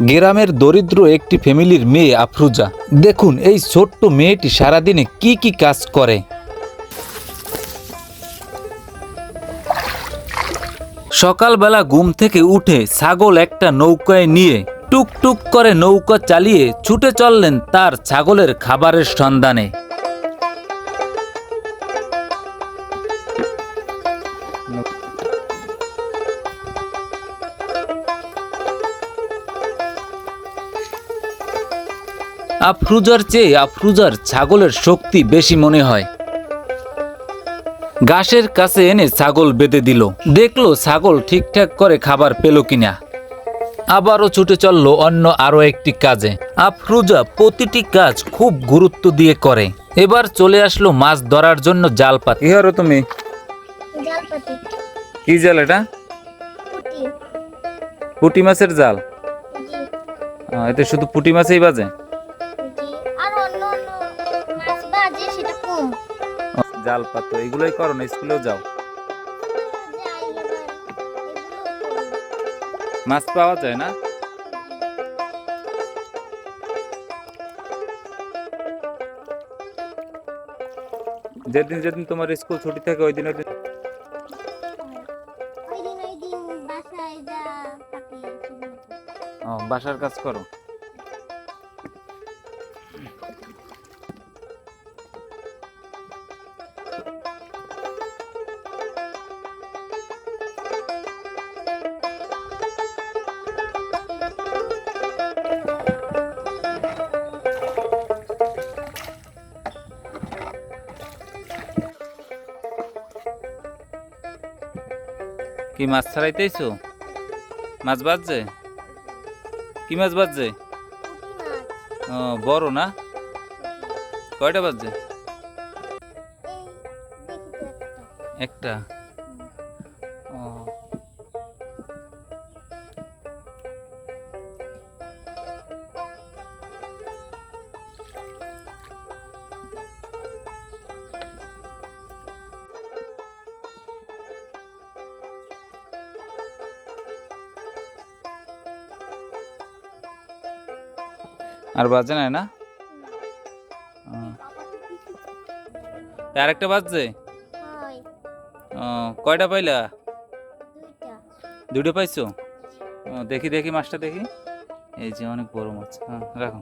গ্রামের দরিদ্র একটি ফ্যামিলির মেয়ে আফরুজা। দেখুন, এই ছোট্ট মেয়েটি সারাদিনে কি কি কাজ করে। সকালবেলা ঘুম থেকে উঠে ছাগল একটা নৌকায় নিয়ে টুক টুক করে নৌকা চালিয়ে ছুটে চললেন তার ছাগলের খাবারের সন্ধানে। আফরুজার চেয়ে আফরুজার ছাগলের শক্তি বেশি মনে হয়। ঘাসের কাছে এনে ছাগল বেঁধে দিল। দেখল ছাগল ঠিকঠাক করে খাবার পেল কিনা। আবারও ছুটে চলল অন্য আরও একটি কাজে। আফরুজা প্রতিটি কাজ খুব গুরুত্ব দিয়ে করে। এবার চলে আসলো মাছ ধরার জন্য জাল পাত কি হরো তুমি? কি জাল এটা? পুটি। পুটি মাছের জাল? এতে শুধু পুটি মাছেই বাজে? জাল পাতো এগুলোই করো না স্কুলেও যাও। মাছ পাওয়া যায় না? যেদিন যেদিন তোমার স্কুল ছুটি থাকে ওই দিন ওই দিন বাসার কাজ করো। কি মাছ ছাড়াইতেইছো? মাছ বাজছে? কি মাছ বাজছে? ও, বড় না? কয়টা বাজছে? একটা। আর বাজে নাই না? আর একটা আরেকটা বাজছে? কয়টা পাইলা? দুটো পাইছো? দেখি দেখি মাছটা দেখি। এই যে অনেক বড় মাছ। হ্যাঁ রাখো।